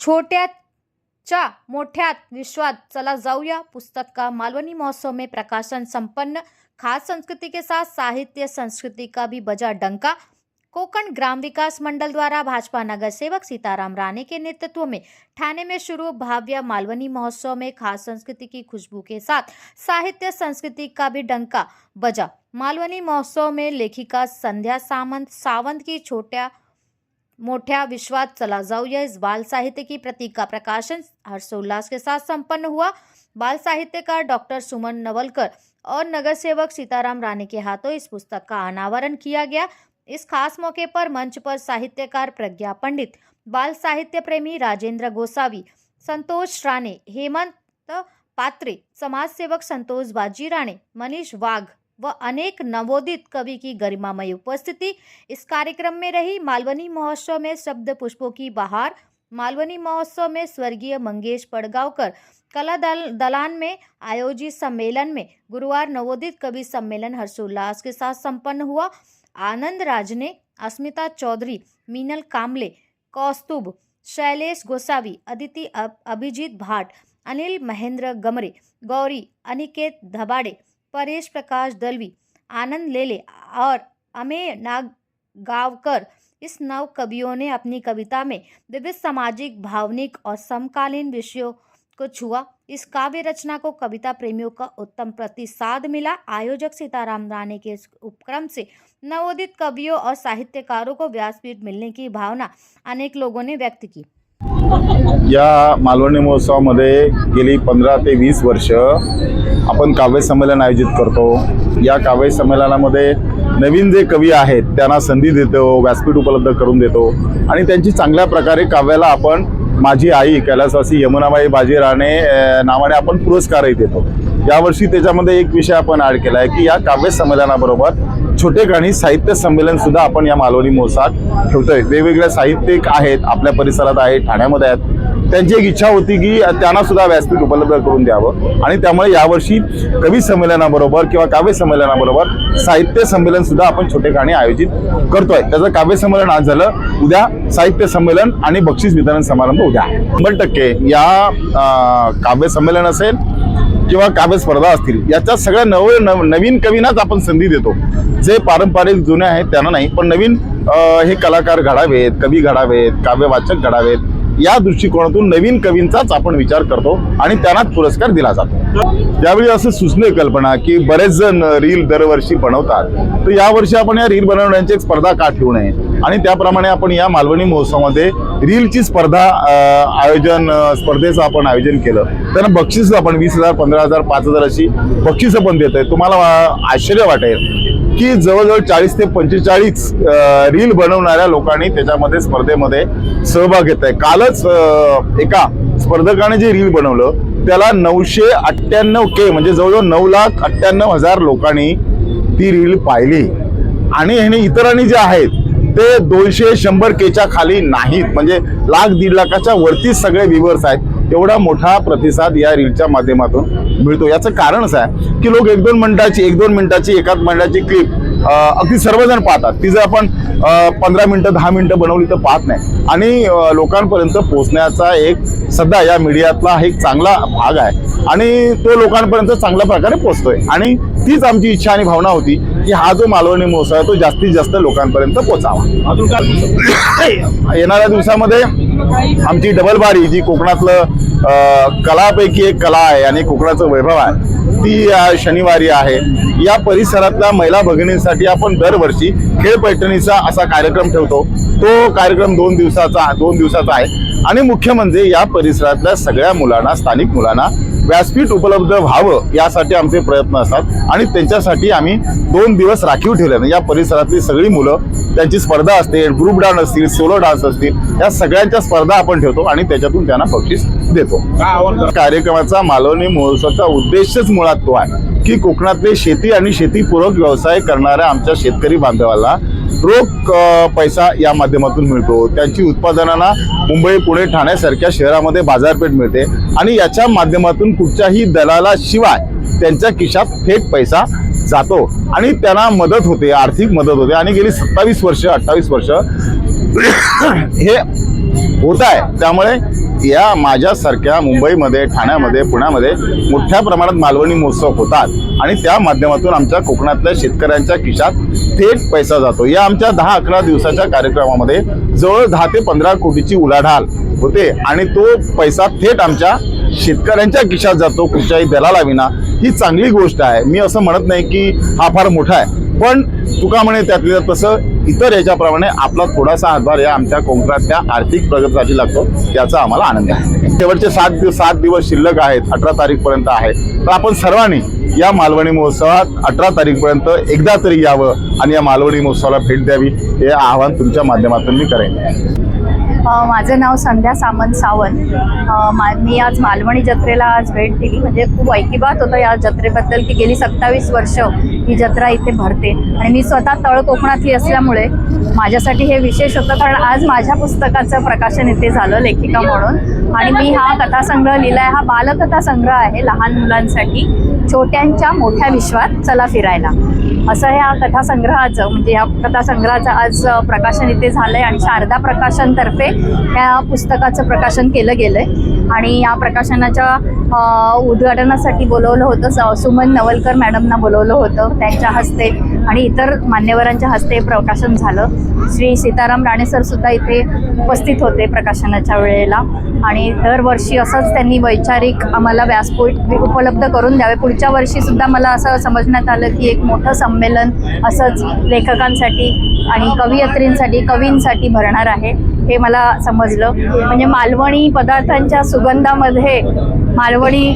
छोट्याच्या मोठ्यात विश्वात. चला जाऊया पुस्तक का मालवनी महोत्सव में प्रकाशन संपन्न. खास संस्कृति के साथ साहित्य, संस्कृति का भी बजा डंका. कोकण ग्राम विकास मंडल द्वारा भाजपा नगर सेवक सीताराम राणे के नेतृत्व में ठाणे में शुरू भव्य मालवनी महोत्सव में खास संस्कृति की खुशबू के साथ साहित्य, संस्कृति का भी डंका बजा. मालवनी महोत्सव में लेखिका संध्या सामंत, सावंत की छोट्या मोठ्या विश्वात चला जाऊया. इस बाल साहित्य की प्रतीक का प्रकाशन हर्षोल्लास के साथ संपन्न हुआ. बाल साहित्यकार डॉक्टर सुमन नवलकर और नगर सेवक सीताराम राणे के हाथों इस पुस्तक का अनावरण किया गया. इस खास मौके पर मंच पर साहित्यकार प्रज्ञा पंडित बाल साहित्य प्रेमी राजेंद्र गोसावी संतोष राणे हेमंत पात्रे समाजसेवक संतोष बाजी राणे मनीष वाघ व अनेक नवोदित कवि की गरिमामय उपस्थिति। इस कार्यक्रम में रही मालवनी महोत्सव में शब्द पुष्पों की बहार, मालवनी महोत्सव में स्वर्गीय मंगेश पड़गांवकर, कला दल, दलान में आयोजित सम्मेलन में गुरुवार नवोदित कवि सम्मेलन हर्षोल्लास के साथ संपन्न हुआ। आनंद राजने अस्मिता चौधरी, मीनल कामले, कौस्तुभ, शैलेश गोसावी, अदिति अभिजीत भाट, अनिल महेंद्र गमरे, गौरी अनिकेत धबाड़े परेश प्रकाश दलवी, आनंद लेले और अमेय नागगावकर इस नव कवियों ने अपनी कविता में विविध सामाजिक, भावनिक और समकालीन विषयों को छुआ। इस काव्य रचना को कविता प्रेमियों का उत्तम प्रतिसाद मिला। आयोजक सीताराम राणे के इस उपक्रम से नवोदित कवियों और साहित्यकारों को व्यासपीठ मिलने की भावना अनेक लोगों ने व्यक्त की। या मालवणी महोत्सवामध्ये गेली पंधरा ते वीस वर्ष आपण काव्य संमेलन आयोजित करतो. या काव्य संमेलनामध्ये नवीन जे कवी आहेत त्यांना संधी देतो व्यासपीठ उपलब्ध करून देतो आणि त्यांची चांगल्या प्रकारे काव्याला आपण माझी आई कैलासवासी यमुनाबाई बाजी राणे नावाने आपण पुरस्कारही देतो. यावर्षी त्याच्यामध्ये एक विषय आपण ॲड केला आहे की या काव्य छोटे गाणी साहित्य संमेलन सुद्धा आपण या मालवणी मोसात ठेवतोय. वेगवेगळ्या साहित्यिक आहेत आपल्या परिसरात आहेत ठाण्यामध्ये आहेत. त्यांची एक इच्छा होती की त्यांना सुद्धा व्यासपीठ उपलब्ध करून द्यावं. आणि त्यामुळे यावर्षी कवी संमेलनाबरोबर किंवा काव्य संमेलनाबरोबर साहित्य संमेलन सुद्धा आपण गाणी आयोजित करतोय. त्याचं काव्य संमेलन आज झालं. उद्या साहित्य संमेलन आणि बक्षीस वितरण समारंभ उद्या. शंभर टक्के या काव्य संमेलन असेल. किंवा काव्य स्पर्धा असतील याच्या सगळ्या नव नव- नवीन कवींनाच आपण संधी देतो. जे पारंपरिक जुने आहेत त्यांना नाही पण नवीन हे कलाकार घडावेत कवी घडावेत काव्यवाचक घडावेत या दृष्टिकोनातून नवीन कवींचाच आपण विचार करतो आणि त्यांनाच पुरस्कार दिला जातो. यावेळी असं सुचणे कल्पना की बरेच जण रील दरवर्षी बनवतात. तर यावर्षी आपण या रील बनवण्याची एक स्पर्धा का ठेवू नये? आणि त्याप्रमाणे आपण या मालवणी महोत्सवामध्ये रीलची स्पर्धा आयोजन स्पर्धेचं आपण आयोजन केलं. त्यांना बक्षीस आपण वीस हजार पंधरा हजार पाच हजार अशी बक्षिसं पण देत आहे तुम्हाला आश्चर्य वाटेल की जवळजवळ चाळीस ते पंचेचाळीस रील बनवणाऱ्या लोकांनी त्याच्यामध्ये स्पर्धेमध्ये सहभाग घेत आहे कालच एका स्पर्धकाने जे रील बनवलं त्याला नऊशे अठ्ठ्याण्णव के म्हणजे जवळजवळ नऊ लाख अठ्ठ्याण्णव हजार लोकांनी ती रील पाहिली. आणि ह्याने इतरांनी जे आहेत ते दोनशे शंभर केच्या खाली नाहीत. म्हणजे लाख दीड लाखाच्या वरतीच सगळे व्ह्युअर्स आहेत. एवढा मोठा प्रतिसाद या रीलच्या माध्यमातून मिळतो. याचं कारण असं आहे की लोक एक दोन मिनिटाची एक दोन मिनिटाची एकाच मिनिटाची क्लिप अगदी सर्वजण पाहतात. ती जर आपण पंधरा मिनटं दहा मिनटं बनवली तर पाहत नाही. आणि लोकांपर्यंत पोहोचण्याचा एक सध्या या मीडियातला एक चांगला भाग आहे. आणि तो लोकांपर्यंत चांगल्या प्रकारे पोचतोय आणि तीच आमची इच्छा आणि भावना होती की हा जो मालवणी महोत्सव आहे तो जास्तीत जास्त लोकांपर्यंत पोहोचावा. अजून काय येणाऱ्या दिवसामध्ये आमची डबल बारी जी कोकणातलं कलापैकी एक कला आहे आणि कोकणाचं वैभव आहे ती शनिवारी आहे. या परिसरातल्या महिला भगिनींसाठी आपण दरवर्षी खेळ पैठणीचा असा कार्यक्रम ठेवतो. तो कार्यक्रम दोन दिवसाचा दोन दिवसाचा आहे. आणि मुख्य म्हणजे या परिसरातल्या सगळ्या मुलांना स्थानिक मुलांना व्यासपीठ उपलब्ध व्हावं यासाठी आमचे प्रयत्न असतात. आणि त्यांच्यासाठी आम्ही दोन दिवस राखीव ठेवले. या परिसरातली सगळी मुलं त्यांची स्पर्धा असते ग्रुप डान्स असतील सोलो डान्स असतील या सगळ्यांच्या स्पर्धा आपण ठेवतो आणि त्याच्यातून त्यांना बक्षीस देतो. कार्यक्रमाचा मालवणी महोत्सवाचा उद्देशच मुळात तो आहे की कोकणातले शेती आणि शेतीपूरक व्यवसाय करणाऱ्या आमच्या शेतकरी बांधवांना रोख पैसा या माध्यमातून मिळतो. त्यांची उत्पादनांना मुंबई पुणे ठाण्यासारख्या शहरामध्ये बाजारपेठ मिळते. आणि याच्या माध्यमातून कुठच्याही दलालाशिवाय त्यांच्या खिशात थेट पैसा जातो. आणि त्यांना मदत होते आर्थिक मदत होते. आणि गेली सत्तावीस वर्ष अठ्ठावीस वर्ष हे होत आहे. त्यामुळे या माझ्यासारख्या मुंबईमध्ये ठाण्यामध्ये पुण्यामध्ये मोठ्या प्रमाणात मालवणी महोत्सव होतात. आणि त्या माध्यमातून आमच्या कोकणातल्या शेतकऱ्यांच्या खिशात थेट पैसा जातो. या आमच्या दहा अकरा दिवसाच्या कार्यक्रमामध्ये जवळ दहा ते पंधरा कोटीची उलाढाल होते. आणि तो पैसा थेट आमच्या शेतकऱ्यांच्या खिशात जातो कुठच्याही दलालाविना ही चांगली गोष्ट आहे. मी असं म्हणत नाही की हा फार मोठा आहे. पण तुका म्हणे त्यातल्या त्यात तसं इतर याच्याप्रमाणे आपला थोडासा हातभार या आमच्या कोकणातल्या आर्थिक प्रगतीसाठी लागतो याचा आम्हाला आनंद आहे. शेवटचे सात दिवस सात दिवस शिल्लक आहेत अठरा तारीखपर्यंत आहे तर आपण सर्वांनी या मालवणी महोत्सवात अठरा तारीखपर्यंत एकदा तरी यावं आणि या मालवणी महोत्सवाला भेट द्यावी हे आवाहन तुमच्या माध्यमातून मी करेन. माझं नाव संध्या सामंत सावंत. मा मी आज मालवणी जत्रेला आज भेट दिली. म्हणजे खूप ऐकिबात होतं या जत्रेबद्दल की गेली सत्तावीस वर्ष ही जत्रा इथे भरते. आणि मी स्वतः तळ कोकणातली असल्यामुळे माझ्यासाठी हे विशेष होतं कारण आज माझ्या पुस्तकाचं प्रकाशन इथे झालं लेखिका म्हणून. आणि मी हा कथासंग्रह लिहिला आहे हा बालकथा संग्रह आहे लहान मुलांसाठी छोट्यांच्या मोठ्या विश्वात चला फिरायला. असं ह्या कथासंग्रहाचं म्हणजे ह्या कथासंग्रहाचं आज प्रकाशन इथे झालं आहे आणि शारदा प्रकाशनतर्फे या पुस्तकाचं प्रकाशन केलं गेलं आहे आणि या प्रकाशनाच्या उद्घाटनासाठी बोलवलं होतं सुमन नवलकर मॅडमना बोलवलं होतं. त्यांच्या हस्ते आणि इतर मान्यवरांच्या हस्ते प्रकाशन झालं. श्री सीताराम राणे सर सुद्धा इथे उपस्थित होते प्रकाशनाच्या वेळेला. आणि दरवर्षी असंच त्यांनी वैचारिक आम्हाला व्यासपीठ उपलब्ध करून द्यावे. पुढच्या वर्षी सुद्धा मला असं समजण्यात आलं की एक मोठं संमेलन असंच लेखकांसाठी आणि कवयित्रींसाठी कवींसाठी भरणार आहे हे मला समजलं. म्हणजे मालवणी पदार्थांच्या सुगंधामध्ये मालवणी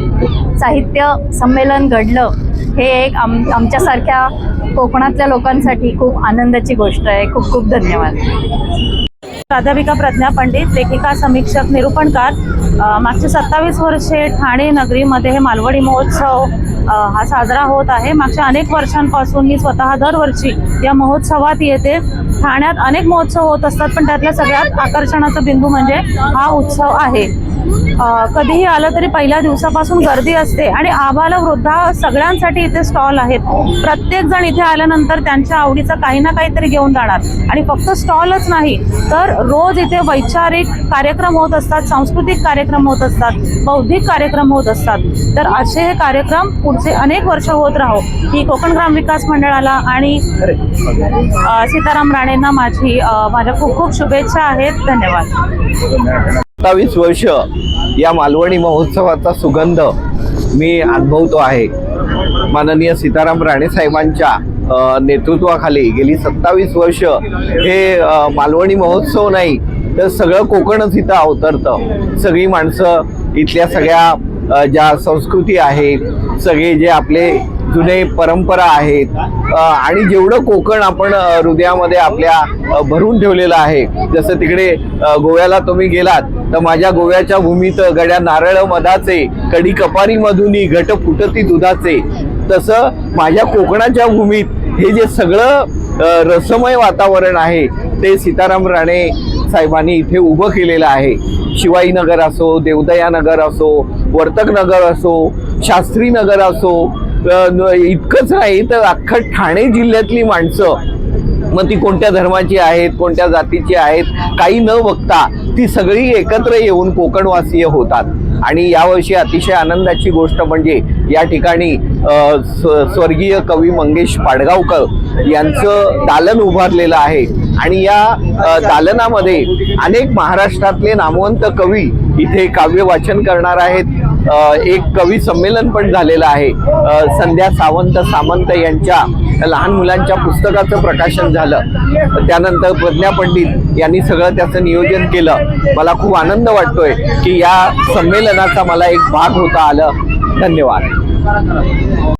साहित्य संमेलन घडलं हे एक आम आमच्यासारख्या कोकणातल्या लोकांसाठी खूप आनंदाची गोष्ट आहे. खूप खूप धन्यवाद. प्राध्यापिका प्रज्ञा पंडित लेखिका समीक्षक निरूपणकार मागचे सत्तावीस वर्षे ठाणे नगरीमध्ये हे मालवणी महोत्सव हा साजरा होत आहे. मागच्या अनेक वर्षांपासून मी स्वतः दरवर्षी या महोत्सवात येते. ठाण्यात अनेक महोत्सव होत असतात पण त्यातल्या सगळ्यात आकर्षणाचा बिंदू म्हणजे हा उत्सव आहे. कधीही आलं तरी पहिल्या दिवसापासून गर्दी असते आणि आबाल वृद्धा सगळ्यांसाठी इथे स्टॉल आहेत. प्रत्येक जण इथे आल्यानंतर त्यांच्या आवडीचं काही ना काहीतरी घेऊन जाणार. आणि फक्त स्टॉलच नाही तर रोज इथे वैचारिक कार्यक्रम होत असतात सांस्कृतिक कार्यक्रम होत असतात बौद्धिक कार्यक्रम होत असतात. तर असे हे कार्यक्रम पुढचे अनेक वर्ष होत राहो. ही कोकण ग्राम विकास मंडळाला आणि सीताराम राणेंना माझी माझ्या खूप खूप शुभेच्छा आहेत. धन्यवाद. सत्तावीस वर्ष या मालवणी महोत्सवाचा सुगंध मी अनुभवतो आहे. माननीय सीताराम राणे साहेबांच्या नेतृत्वाखाली गेली सत्तावीस वर्ष हे मालवणी महोत्सव नाही तर सगळं कोकणच इथं अवतरतं. सगळी माणसं इथल्या सगळ्या ज्या संस्कृती आहेत सगळे जे आपले जुने परंपरा आहेत. आणि जेवढं कोकण आपण हृदयामध्ये आपल्या भरून ठेवलेलं आहे जसं तिकडे गोव्याला तुम्ही गेलात तर माझ्या गोव्याच्या भूमीत गड्या नारळ मधाचे कडी कपारी मधुनी घट फुटती दुधाचे तसं माझ्या कोकणाच्या भूमीत हे जे सगळं रसमय वातावरण आहे ते सीताराम राणे साहेबांनी इथे उभं केलेलं आहे. शिवाई नगर असो देवदया नगर असो वर्तक नगर असो शास्त्री नगर असो इतकंच नाही तर अख्खं ठाणे जिल्ह्यातली माणसं मग ती कोणत्या धर्माची आहेत कोणत्या जातीची आहेत काही न बघता ती सगळी एकत्र येऊन कोकणवासीय होतात. आणि यावर्षी अतिशय आनंदाची गोष्ट म्हणजे या ठिकाणी स्व- स्वर्गीय कवी मंगेश पाडगावकर यांचं दालन उभारलेलं आहे. आणि या दालनामध्ये अनेक महाराष्ट्रातले नामवंत कवी इथे काव्य वाचन करणार आहेत. एक कवी संमेलन पण झालेलं आहे. संध्या सावंत सामंत यांच्या लहान मुलांच्या पुस्तकाचं प्रकाशन झालं. त्यानंतर प्रज्ञा पंडित यांनी सगळं त्याचं नियोजन केलं. मला खूप आनंद वाटतोय की या संमेलनाचा मला एक भाग होता आलं. धन्यवाद.